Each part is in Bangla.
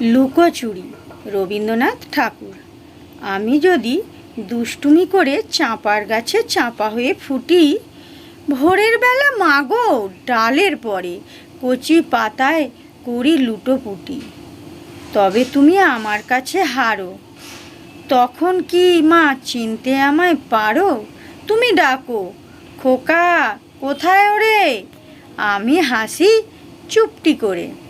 লুকোচুরি, রবীন্দ্রনাথ ঠাকুর। আমি যদি দুষ্টুমি করে চাঁপার গাছে চাঁপা হয়ে ফুটি, ভোরের বেলা মাগো ডালের পরে কচি পাতায় করি লুটোপুটি তবে তুমি আমার কাছে হারো। তখন কি মা চিনতে আমায় পারো? তুমি ডাকো, খোকা কোথায় ওরে? আমি হাসি চুপটি করে।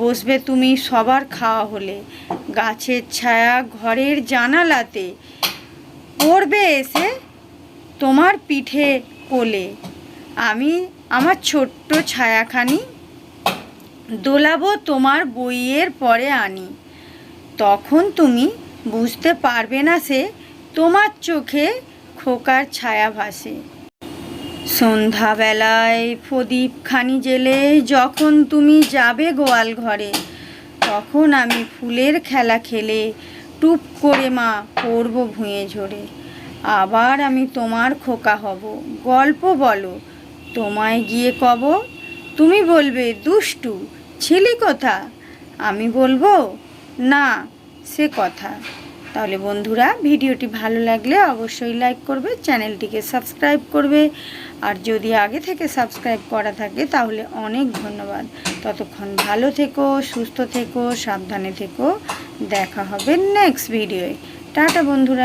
বসবে তুমি সবার খাওয়া হলে। গাছের ছায়া ঘরের জানালাতে পড়বে এসে তোমার পিঠে কোলে। আমি আমার ছোট্ট ছায়াখানি দোলাবো তোমার বইয়ের পরে আনি। তখন তুমি বুঝতে পারবে না সে তোমার চোখে খোকার ছায়া ভাসে। সন্ধ্যাবেলায় প্রদীপ খানি জেলে যখন তুমি যাবে গোয়াল ঘরে, তখন আমি ফুলের খেলা খেলে টুপ করে মা পড়ব ভুঁয়ে ঝরে। আবার আমি তোমার খোকা হব। গল্প বলো, তোমায় গিয়ে কব, তুমি বলবে, দুষ্টু, ছিলি কথা? আমি বলব, না, সে কথা। তাহলে বন্ধুরা, ভিডিওটি ভালো লাগলে অবশ্যই লাইক করবে, চ্যানেলটিকে সাবস্ক্রাইব করবে আর যদি আগে থেকে সাবস্ক্রাইব করা থাকে, তাহলে অনেক ধন্যবাদ। ততক্ষণ ভালো থেকো, সুস্থ থেকো, সাবধানে থেকো। দেখা হবে নেক্সট ভিডিওয় টাটা বন্ধুরা।